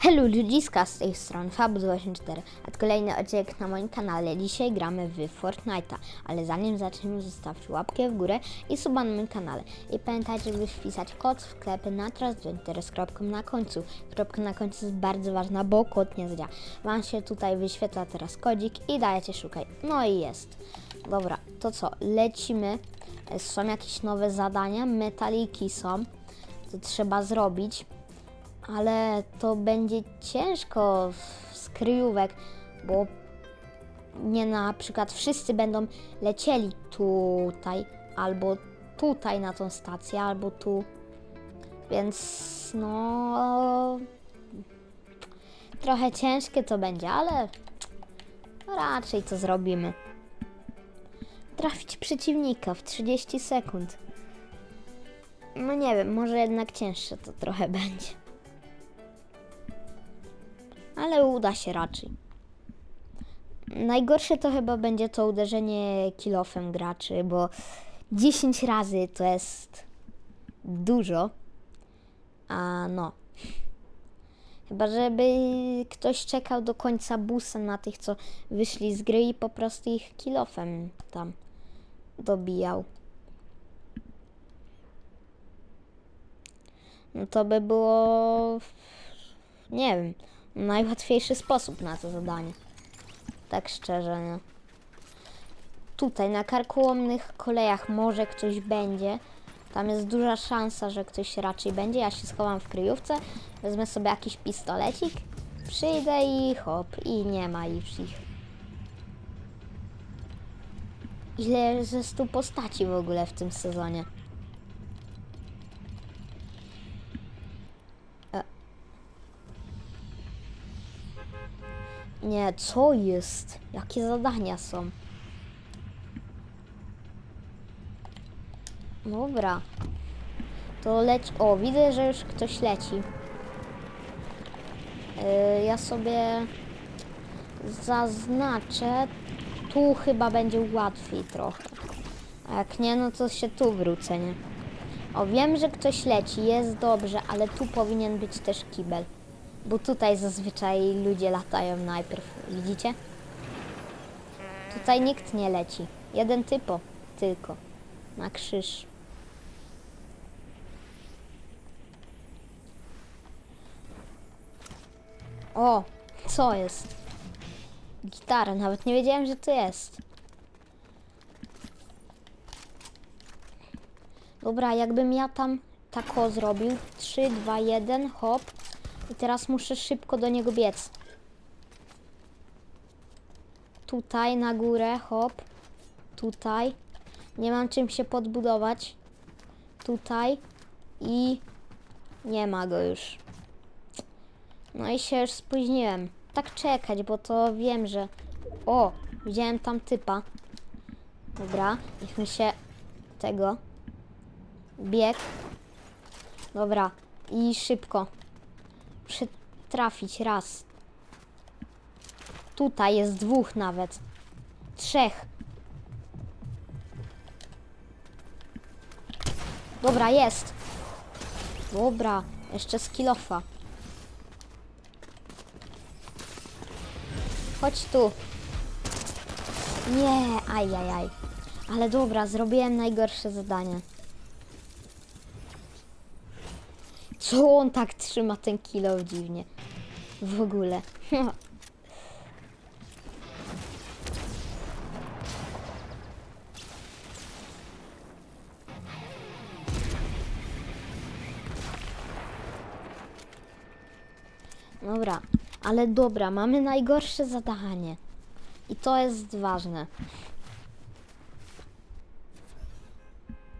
Hello ludziska z tej strony Fabus84, a to kolejny odcinek na moim kanale. Dzisiaj gramy w Fortnite'a, ale zanim zaczniemy zostawcie łapkę w górę i suba na moim kanale. I pamiętajcie, żeby wpisać kod w sklepie na transgender z kropką na końcu. Kropka na końcu jest bardzo ważna, bo kod nie zdziała. Wam się tutaj wyświetla teraz kodzik i dajecie szukaj. No i jest. Dobra, to co? Lecimy. Są jakieś nowe zadania, metaliki są. To trzeba zrobić ale to będzie ciężko z kryjówek, bo nie na przykład wszyscy będą lecieli tutaj, albo tutaj na tą stację, albo tu. Więc no. Trochę ciężkie to będzie, ale raczej to zrobimy. Trafić przeciwnika w 30 sekund. No nie wiem, może jednak cięższe to trochę będzie ale uda się raczej. Najgorsze to chyba będzie to uderzenie kilofem graczy, bo 10 razy to jest dużo. A no. Chyba, żeby ktoś czekał do końca busa na tych, co wyszli z gry i po prostu ich kilofem tam dobijał. No to by było. Nie wiem najłatwiejszy sposób na to zadanie. Tak szczerze, nie? Tutaj na karkołomnych kolejach może ktoś będzie. Tam jest duża szansa, że ktoś raczej będzie. Ja się schowam w kryjówce, wezmę sobie jakiś pistolecik, przyjdę i hop, i nie ma już ich. Ile jest tu postaci w ogóle w tym sezonie? Nie, co jest? Jakie zadania są? Dobra. To leć. O, widzę, że już ktoś leci. Yy, ja sobie zaznaczę. Tu chyba będzie łatwiej trochę. A jak nie, no to się tu wrócę, nie? O, wiem, że ktoś leci, jest dobrze, ale tu powinien być też kibel. Bo tutaj zazwyczaj ludzie latają najpierw, widzicie? Tutaj nikt nie leci. Jeden typo tylko. Na krzyż. O, co jest? Gitara, nawet nie wiedziałem, że to jest. Dobra, jakbym ja tam tako zrobił. 3, 2, 1, hop. I teraz muszę szybko do niego biec. Tutaj na górę, hop. Tutaj. Nie mam czym się podbudować. Tutaj. I nie ma go już. No i się już spóźniłem. Tak czekać, bo to wiem, że... O, widziałem tam typa. Dobra, niech mi się tego... Bieg. Dobra, i szybko trafić raz. Tutaj jest dwóch nawet. Trzech. Dobra, jest. Dobra, jeszcze skillofa. Chodź tu. Nie, ajajaj. Ale dobra, zrobiłem najgorsze zadanie. Co on tak trzyma ten kilo dziwnie? W ogóle. Dobra, ale dobra, mamy najgorsze zadanie. I to jest ważne.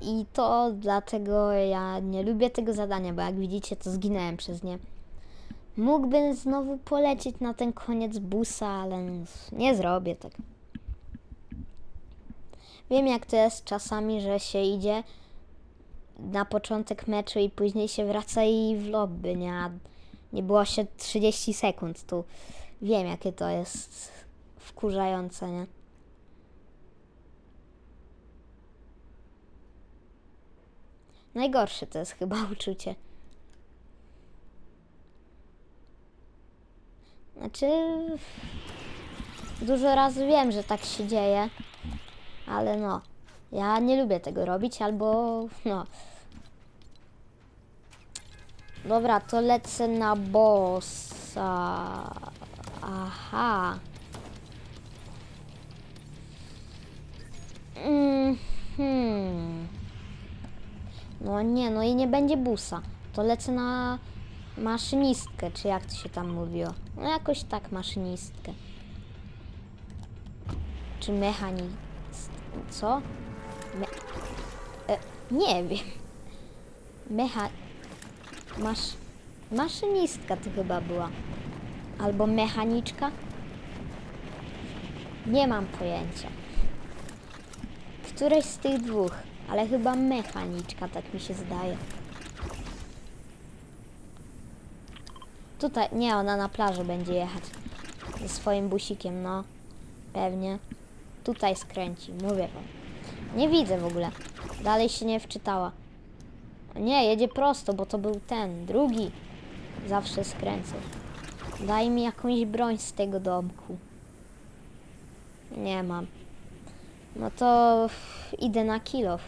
I to dlatego ja nie lubię tego zadania, bo jak widzicie, to zginąłem przez nie. Mógłbym znowu polecieć na ten koniec busa, ale nie zrobię tak. Wiem jak to jest czasami, że się idzie na początek meczu i później się wraca i w lobby, nie? A nie było się 30 sekund tu. Wiem jakie to jest wkurzające, nie? Najgorsze to jest chyba uczucie. Znaczy, dużo razy wiem, że tak się dzieje, ale no, ja nie lubię tego robić, albo no. Dobra, to lecę na bossa. Aha. Mhm. No nie, no i nie będzie busa. To lecę na maszynistkę, czy jak to się tam mówiło. No jakoś tak, maszynistkę. Czy mechanist... Co? Me... E, nie wiem. Mecha... Masz... Maszynistka to chyba była. Albo mechaniczka? Nie mam pojęcia. Któreś z tych dwóch, ale chyba mechaniczka, tak mi się zdaje. Tutaj, nie, ona na plaży będzie jechać. Ze swoim busikiem, no. Pewnie. Tutaj skręci, mówię wam. Nie widzę w ogóle. Dalej się nie wczytała. Nie, jedzie prosto, bo to był ten, drugi. Zawsze skręcę. Daj mi jakąś broń z tego domku. Nie mam. No to idę na kilof.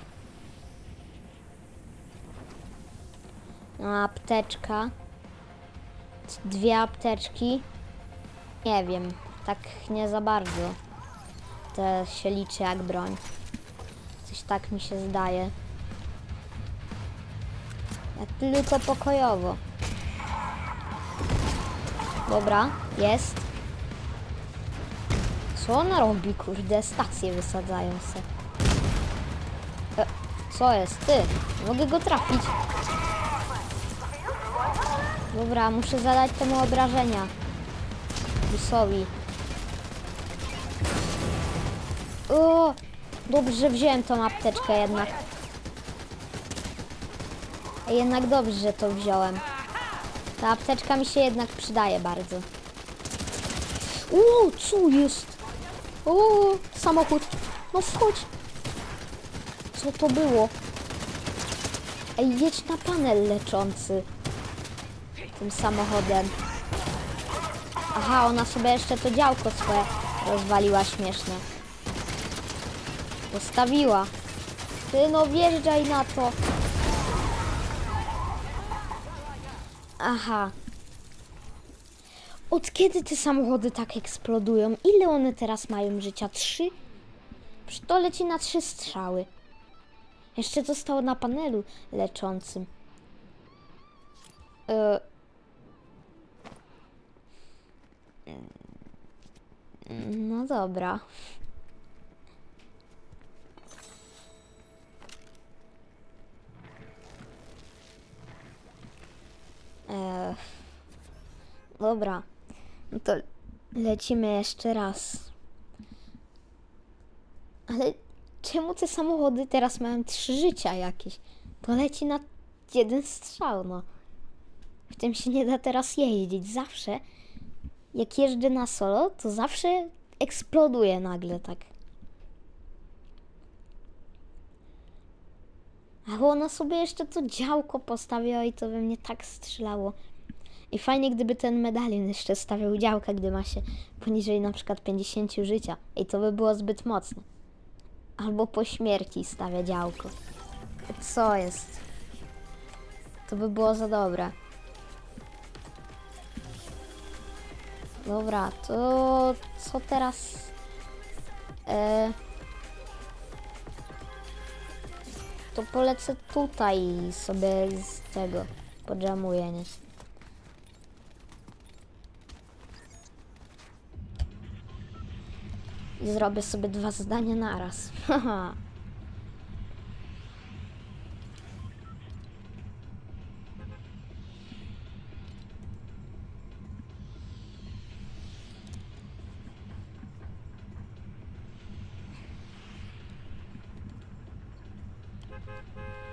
Apteczka. Dwie apteczki. Nie wiem, tak nie za bardzo. To się liczy jak broń. Coś tak mi się zdaje. Ja tylko pokojowo. Dobra, jest. Co ona robi, kurde? Stacje wysadzają se. E, co jest? Ty, mogę go trafić. Dobra, muszę zadać temu obrażenia. Busowi. O, dobrze, wziąłem tą apteczkę jednak. Jednak dobrze, że to wziąłem. Ta apteczka mi się jednak przydaje bardzo. O, co jest? O, samochód. No wchodź. Co to było? Ej, jedź na panel leczący. Tym samochodem. Aha, ona sobie jeszcze to działko swoje rozwaliła śmiesznie. Postawiła. Ty no wjeżdżaj na to. Aha. Od kiedy te samochody tak eksplodują? Ile one teraz mają życia? Trzy? Przecież to leci na trzy strzały. Jeszcze zostało na panelu leczącym. E... No dobra. E... Dobra. No to lecimy jeszcze raz. Ale czemu te samochody teraz mają trzy życia jakieś? To leci na jeden strzał, no. W tym się nie da teraz jeździć. Zawsze, jak jeżdżę na solo, to zawsze eksploduje nagle tak. A ona sobie jeszcze to działko postawiła i to we mnie tak strzelało. I fajnie, gdyby ten medalion jeszcze stawiał działka, gdy ma się poniżej na przykład 50 życia. I to by było zbyt mocne. Albo po śmierci stawia działko. Co jest? To by było za dobre. Dobra, to co teraz? E... To polecę tutaj sobie z tego podżamuję, nie? I zrobię sobie dwa zdania naraz. Haha.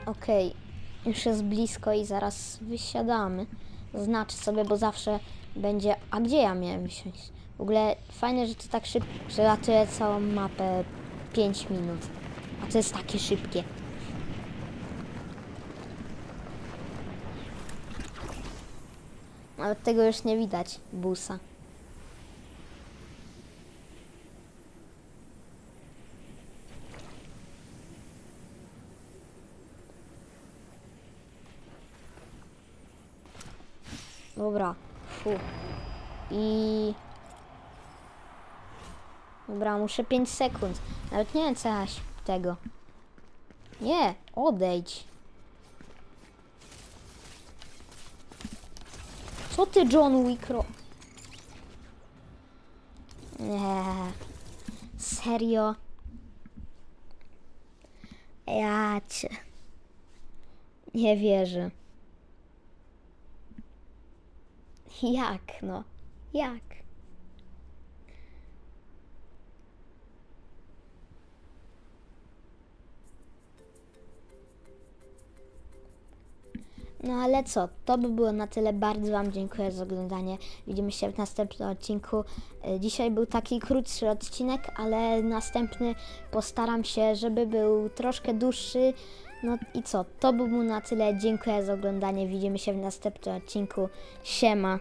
Okej, już jest blisko i zaraz wysiadamy. Znaczę sobie, bo zawsze będzie. A gdzie ja miałem siąść? W ogóle fajne, że to tak szybko przelatuje całą mapę 5 minut. A to jest takie szybkie. Nawet tego już nie widać, busa. Dobra, fu. I... Dobra, muszę 5 sekund. Nawet nie wiem co tego. Nie, odejdź. Co ty, John Wick, ro... Nie. Serio? Ja cię... Nie wierzę. Jak, no? Jak? No ale co, to by było na tyle. Bardzo Wam dziękuję za oglądanie. Widzimy się w następnym odcinku. E, Dzisiaj był taki krótszy odcinek, ale następny postaram się, żeby był troszkę dłuższy. No i co, to by było na tyle. Dziękuję za oglądanie. Widzimy się w następnym odcinku. Siema.